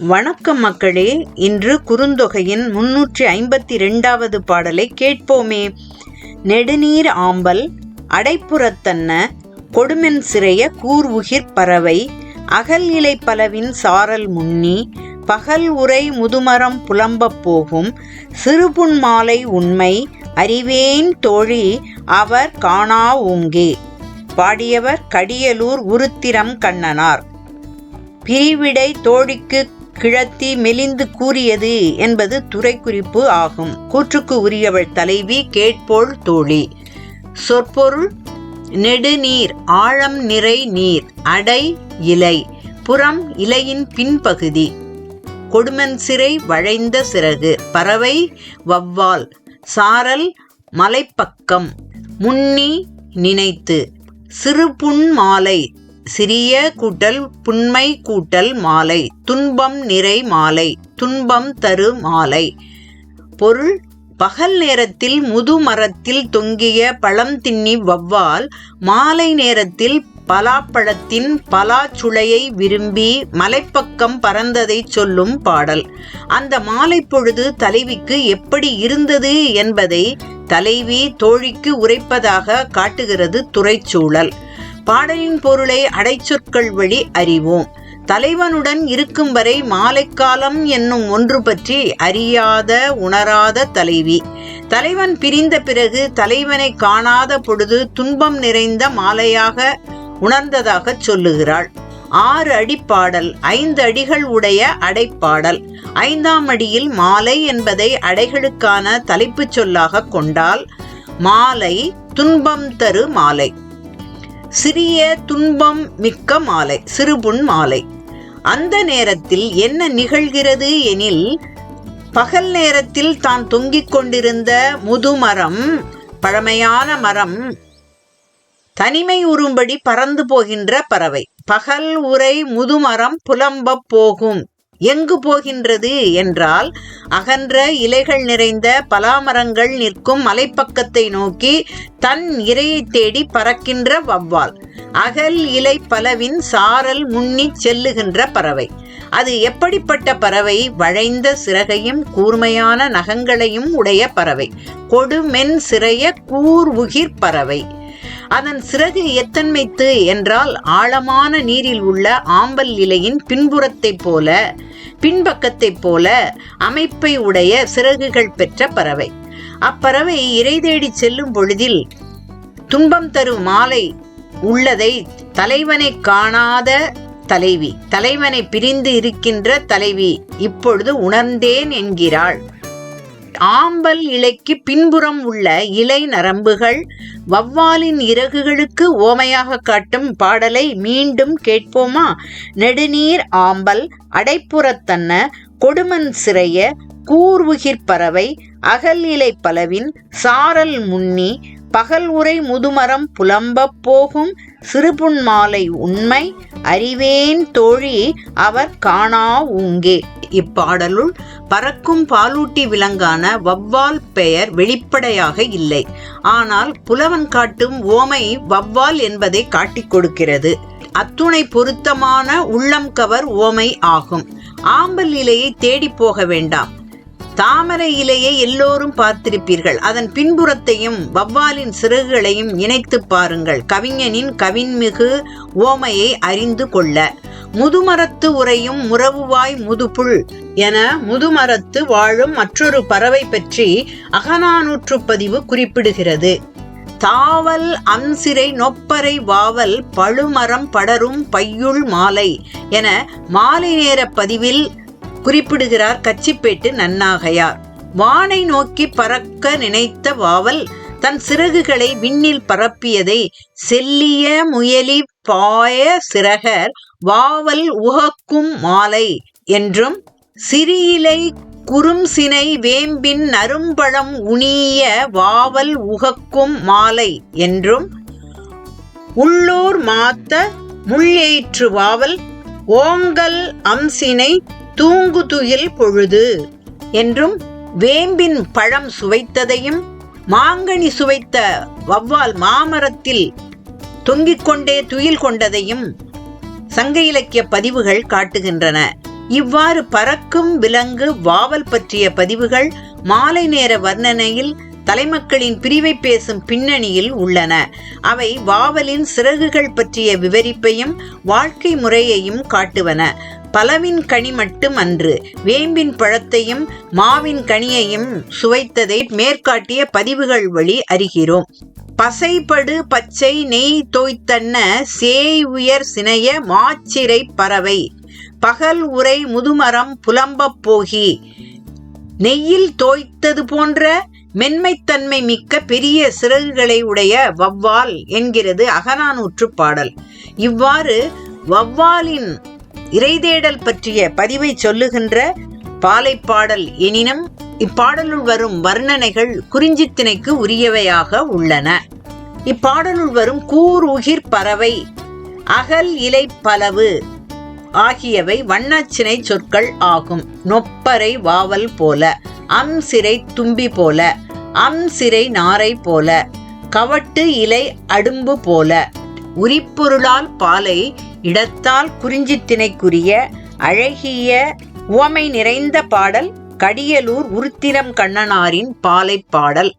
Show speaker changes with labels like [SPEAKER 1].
[SPEAKER 1] வணக்கம் மக்களே இன்று குறுந்தொகையின் முன்னூற்றி ஐம்பத்தி ரெண்டாவது பாடலை கேட்போமே. நெடுநீர் ஆம்பல் அடைப்புறத்தன்ன கொடுமென் சிறைய கூர்வுகிற் பறவை அகல் இலை பலவின் சாரல் முன்னி பகல் உரை முதுமரம் புலம்பப் போகும் சிறுபுன் மாலை உண்மை அறிவேன் தோழி அவர் காணா ஊங்கே பாடியவர் கடியலூர் உருத்திரம் கண்ணனார். பிரிவிடை தோழிக்கு கிழத்தி மெலிந்து கூறியது என்பது துறைக்குறிப்பு ஆகும். கூற்றுக்கு உரியவள் தலைவி கேட்போள் தோழி. சொற்பொருள் நெடுநீர் ஆழம் நிறை நீர் அடை இலை புறம் இலையின் பின்பகுதி. கொடுமன் சிறை வளைந்த சிறகு பறவை வவ்வால் சாரல் மலைப்பக்கம் முன்னி நினைத்து. சிறுபுன் மாலை சிறிய கூட்டல் புண்மை கூட்டல் மாலை. துன்பம் நிறை மாலை. துன்பம் தரு மாலை. பொருள் பகல் நேரத்தில் முதுமரத்தில் தொங்கிய பழம் தின்னி வவ்வால் மாலை நேரத்தில் பலாப்பழத்தின் பலாச்சுளையை விரும்பி மலைப்பக்கம் பறந்ததை சொல்லும் பாடல். அந்த மாலை பொழுது தலைவிக்கு எப்படி இருந்தது என்பதை தலைவி தோழிக்கு உரைப்பதாக காட்டுகிறது துறைச்சூழல். பாடலின் பொருளை அடைச்சொற்கள் வழி அறிவோம். தலைவனுடன் இருக்கும் வரை மாலைக்காலம் என்னும் ஒன்று பற்றி அறியாத உணராத தலைவி. தலைவன் பிரிந்த பிறகு தலைவனை காணாத பொழுது துன்பம் நிறைந்த மாலையாக உணர்ந்ததாக சொல்லுகிறாள். ஆறு அடிப்பாடல் ஐந்து அடிகள் உடைய அடைப்பாடல். ஐந்தாம் அடியில் மாலை என்பதை அடைகளுக்கான தலைப்புச் சொல்லாக கொண்டால் மாலை துன்பம் தரு மாலை. சிறிய துன்பம் மிக்க மாலை சிறுபுன் மாலை. அந்த நேரத்தில் என்ன நிகழ்கிறது எனில் பகல் நேரத்தில் தான் தொங்கிக் கொண்டிருந்த முதுமரம் பழமையான மரம் தனிமை உறும்படி பறந்து போகின்ற பறவை. பகல் உரை முதுமரம் புலம்பப் போகும். எங்கு போகின்றது என்றால் அகன்ற இலைகள் நிறைந்த பலாமரங்கள் நிற்கும் மலைப்பக்கத்தை நோக்கி தன் இரையை தேடி பறக்கின்ற வவ்வால் அகல் இலை பலவின் சாரல் முன்னி செல்லுகின்ற பறவை. அது எப்படிப்பட்ட பறவை? வளைந்த சிறகையும் கூர்மையான நகங்களையும் உடைய பறவை. கொடுமென் சிறைய கூர்வுகிர் பறவை. அதன் சிறகு எத்தன்மைத்து என்றால் ஆழமான நீரில் உள்ள ஆம்பல் இலையின் பின்புறத்தைப் போல பின்பக்கத்தைப் போல அமைப்பை உடைய சிறகுகள் பெற்ற பறவை. அப்பறவை இறை தேடி செல்லும் பொழுதில் துன்பம் தரும் மாலை உள்ளதை தலைவனை காணாத தலைவி தலைவனை பிரிந்து இருக்கின்ற தலைவி இப்பொழுது உணர்ந்தேன் என்கிறாள். ஆம்பல் இலைக்கு பின்புறம் உள்ள இலை நரம்புகள் வவ்வாலின் இறகுகளுக்கு ஓமையாக காட்டும் பாடலை மீண்டும் கேட்போமா? நெடுநீர் ஆம்பல் அடைப்புறத்தன்ன கொடுமன் சிறைய கூர்வுகிற் பறவை அகல் இலை பலவின் சாரல் முன்னி பகல் உரை முதுமரம் புலம்பப் போகும் சிறுபுன் மாலை உண்மை அறிவேன் தோழி அவர் காணா உங்கே இப்பாடலுள் பறக்கும் பாலூட்டி விலங்கான வவ்வால் பெயர் வெளிப்படையாக இல்லை. ஆனால் புலவன் காட்டும் ஓமை வவ்வால் என்பதை காட்டிக் கொடுக்கிறது. அத்துணை பொருத்தமான உள்ளம் கவர் ஓமை ஆகும். ஆம்பல் இலையை தேடி போக வேண்டாம். தாமரை இலையை எல்லோரும் பார்த்திருப்பீர்கள். அதன் பின்புறத்தையும் வவ்வாலின் சிறகுகளையும் இணைத்து பாருங்கள். கவிஞனின் கவின்மிகு ஓமையை அறிந்து கொள்ள. முதுமரத்து உரையும் முறவுவாய் முதுபுள் என முதுமரத்து வாழும் மற்றொரு பறவை பற்றி அகநானூற்று பதிவு குறிப்பிடுகிறது. தாவல் அம்சிறை நொப்பரை வாவல் பழுமரம் படரும் பையுள் மாலை என மாலை நேர பதிவில் குறிப்பிடுகிறார் கச்சிப்பேட்டு நன்னாகையார். வானை நோக்கி பறக்க நினைத்த வாவல் தன் சிறகுகளை விண்ணில் பரப்பியதை செல்லிய முயலி பாய சிறகர் வாவல் உகக்கும் மாலை என்றும் சிறியிலை குறும் சினை வேம்பின் நரும்பழம் உணிய வாவல் உகக்கும் மாலை என்றும் உள்ளூர் மாத்த முள்ளேற்று வாவல் ஓங்கல் அம்சினை தூங்குதுயில் பொழுது என்றும் வேம்பின் பழம் சுவைத்ததையும் மாங்கனி சுவைத்த வவ்வால் மாமரத்தில் தொங்கிக் கொண்டே துயில் கொண்டதையும் சங்க இலக்கிய பதிவுகள் காட்டுகின்றன. இவ்வாறு பறக்கும் விலங்கு வாவல் பற்றிய பதிவுகள் மாலை நேர வர்ணனையில் தலைமக்களின் பிரிவை பேசும் பின்னணியில் உள்ளன. அவை வாவலின் சிறகுகள் பற்றிய விவரிப்பையும் வாழ்க்கை முறையையும் காட்டுவன. பலவின் கனி மட்டும் அன்று வேம்பின் பழத்தையும் மாவின் கனியையும் சுவைத்ததை மேற்காட்டிய பதிவுகள் வழி அறிகிறோம். பசைபடு பச்சை நெய் தோய்த்தன்ன சேய் உயர் சினைய மாச்சிறை பறவை. பகல் உரை முதுமரம் புலம்பப் போகி. நெய்யில் தோய்த்தது போன்ற மென்மைத்தன்மை மிக்க பெரிய சிறகுகளை உடைய வவ்வால் என்கிறது அகநானூற்று பாடல். இவ்வாறு வவ்வாலின் இறைதேடல் பற்றிய பதிவை சொல்லுகின்ற பாலைப்பாடல் எனினும் இப்பாடலுள் வரும் வர்ணனைகள் குறிஞ்சித்திணைக்கு உரியவையாக உள்ளன. இப்பாடலுள் வரும் கூர் உகிர் பறவை அகல் இலை பலவு ஆகியவை வண்ணச்சினை சொற்கள் ஆகும். நொப்பரை வாவல் போல அம் சிறை தும்பி போல அம் சிறை நாரை போல கவட்டு இலை அடும்பு போல. உரிப்பொருளால் பாலை இடத்தால் குறிஞ்சித்தினைக்குரிய அழகிய உவமை நிறைந்த பாடல் கடியலூர் உருத்திரம் கண்ணனாரின் பாலை பாடல்.